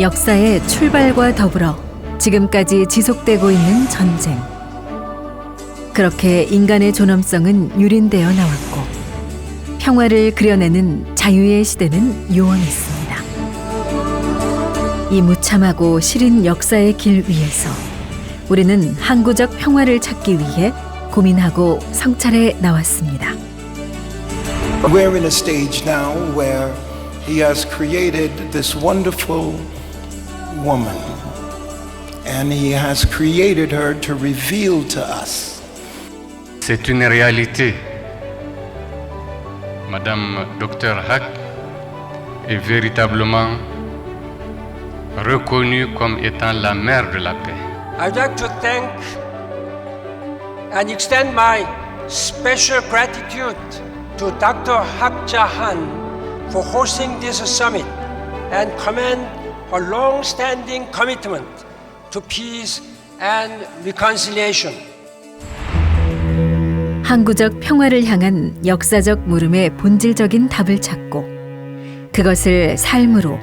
역사의 출발과 더불어 지금까지 지속되고 있는 전쟁. 그렇게 인간의 존엄성은 유린되어 나왔고 평화를 그려내는 자유의 시대는 요원했습니다. 이 무참하고 시린 역사의 길 위에서 우리는 항구적 평화를 찾기 위해 고민하고 성찰해 나왔습니다. We're in a stage now where he has created this wonderful woman. And he has created her to reveal to us C'est une réalité. Madame Dr Hack est véritablement reconnue comme étant la mère de la paix. I'd like to thank and extend my special gratitude to Dr. Hak Jahan for hosting this summit and commend her long-standing commitment to peace and reconciliation. 항구적 평화를 향한 역사적 물음의 본질적인 답을 찾고 그것을 삶으로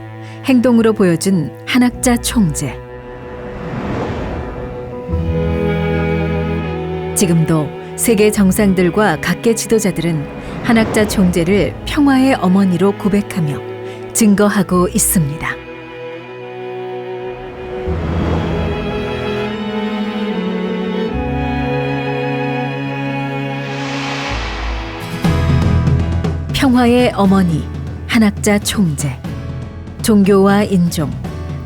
행동으로 보여준 한학자 총재. 지금도 세계 정상들과 각계 지도자들은 한학자 총재를 평화의 어머니로 고백하며 증거하고 있습니다. 평화의 어머니 한학자 총재 종교와 인종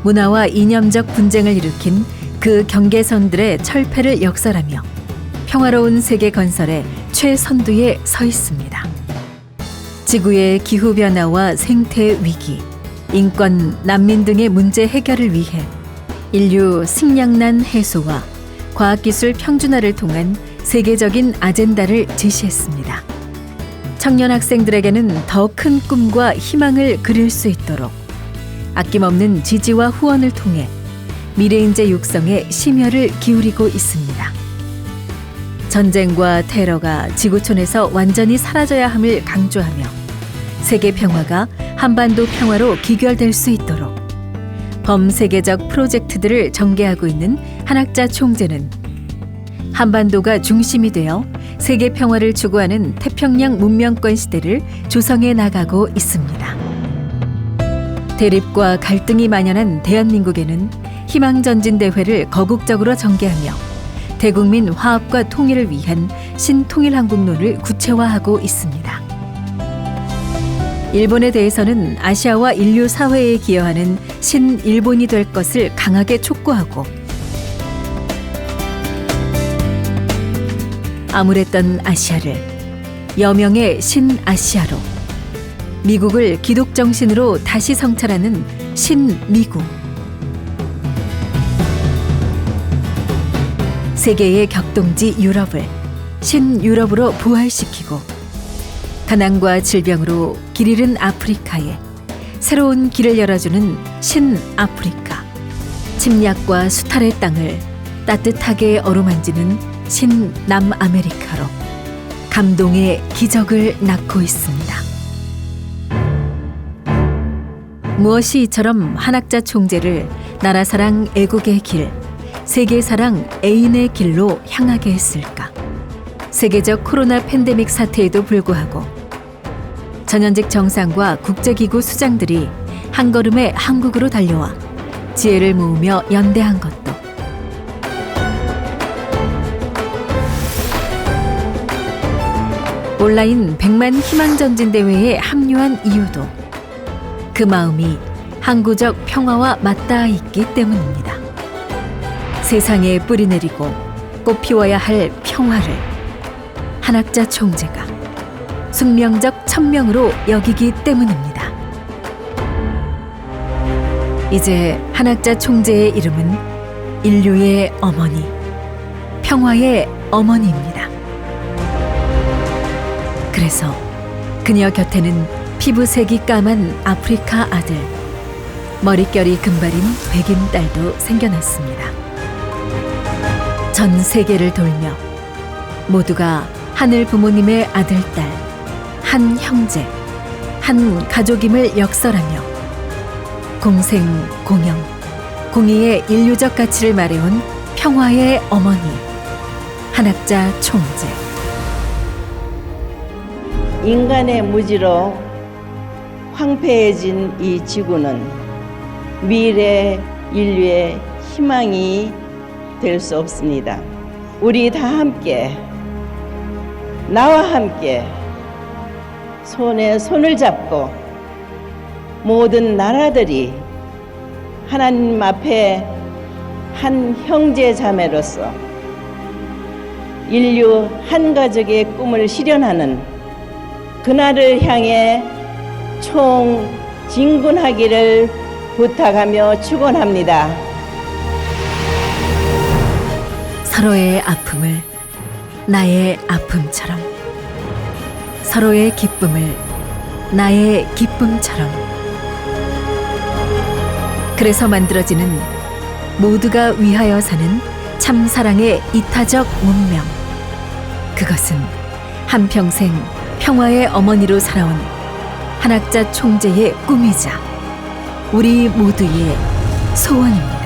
문화와 이념적 분쟁을 일으킨 그 경계선들의 철폐를 역설하며 평화로운 세계 건설의 최선두에 서 있습니다. 지구의 기후 변화와 생태 위기, 인권, 난민 등의 문제 해결을 위해 인류 식량난 해소와 과학기술 평준화를 통한 세계적인 아젠다를 제시했습니다. 청년 학생들에게는 더 큰 꿈과 희망을 그릴 수 있도록 아낌없는 지지와 후원을 통해 미래인재 육성에 심혈을 기울이고 있습니다. 전쟁과 테러가 지구촌에서 완전히 사라져야 함을 강조하며 세계 평화가 한반도 평화로 기결될 수 있도록 범세계적 프로젝트들을 전개하고 있는 한학자 총재는 한반도가 중심이 되어 세계 평화를 추구하는 태평양 문명권 시대를 조성해 나가고 있습니다. 대립과 갈등이 만연한 대한민국에는 희망전진 대회를 거국적으로 전개하며 대국민 화합과 통일을 위한 신통일한국론을 구체화하고 있습니다. 일본에 대해서는 아시아와 인류 사회에 기여하는 신일본이 될 것을 강하게 촉구하고 암울했던 아시아를 여명의 신아시아로 미국을 기독 정신으로 다시 성찰하는 신미국. 세계의 격동지 유럽을 신유럽으로 부활시키고 가난과 질병으로 길 잃은 아프리카에 새로운 길을 열어주는 신아프리카 침략과 수탈의 땅을 따뜻하게 어루만지는 신남아메리카로 감동의 기적을 낳고 있습니다. 무엇이 이처럼 한학자 총재를 나라사랑 애국의 길, 세계사랑 애인의 길로 향하게 했을까? 세계적 코로나 팬데믹 사태에도 불구하고 전현직 정상과 국제기구 수장들이 한 걸음에 한국으로 달려와 지혜를 모으며 연대한 것 온라인 100만 희망전진 대회에 합류한 이유도 그 마음이 항구적 평화와 맞닿아 있기 때문입니다. 세상에 뿌리 내리고 꽃 피워야 할 평화를 한학자 총재가 숙명적 천명으로 여기기 때문입니다. 이제 한학자 총재의 이름은 인류의 어머니, 평화의 어머니입니다. 그래서 그녀 곁에는 피부색이 까만 아프리카 아들, 머릿결이 금발인 백인 딸도 생겨났습니다. 전 세계를 돌며 모두가 하늘 부모님의 아들, 딸, 한 형제, 한 가족임을 역설하며 공생, 공영, 공의의 인류적 가치를 말해온 평화의 어머니, 한학자 총재. 인간의 무지로 황폐해진 이 지구는 미래 인류의 희망이 될 수 없습니다. 우리 다 함께 나와 함께 손에 손을 잡고 모든 나라들이 하나님 앞에 한 형제 자매로서 인류 한 가족의 꿈을 실현하는 그날을 향해 총 진군하기를 부탁하며 축원합니다. 서로의 아픔을 나의 아픔처럼, 서로의 기쁨을 나의 기쁨처럼. 그래서 만들어지는 모두가 위하여 사는 참 사랑의 이타적 운명. 그것은 한평생 평화의 어머니로 살아온 한학자 총재의 꿈이자 우리 모두의 소원입니다.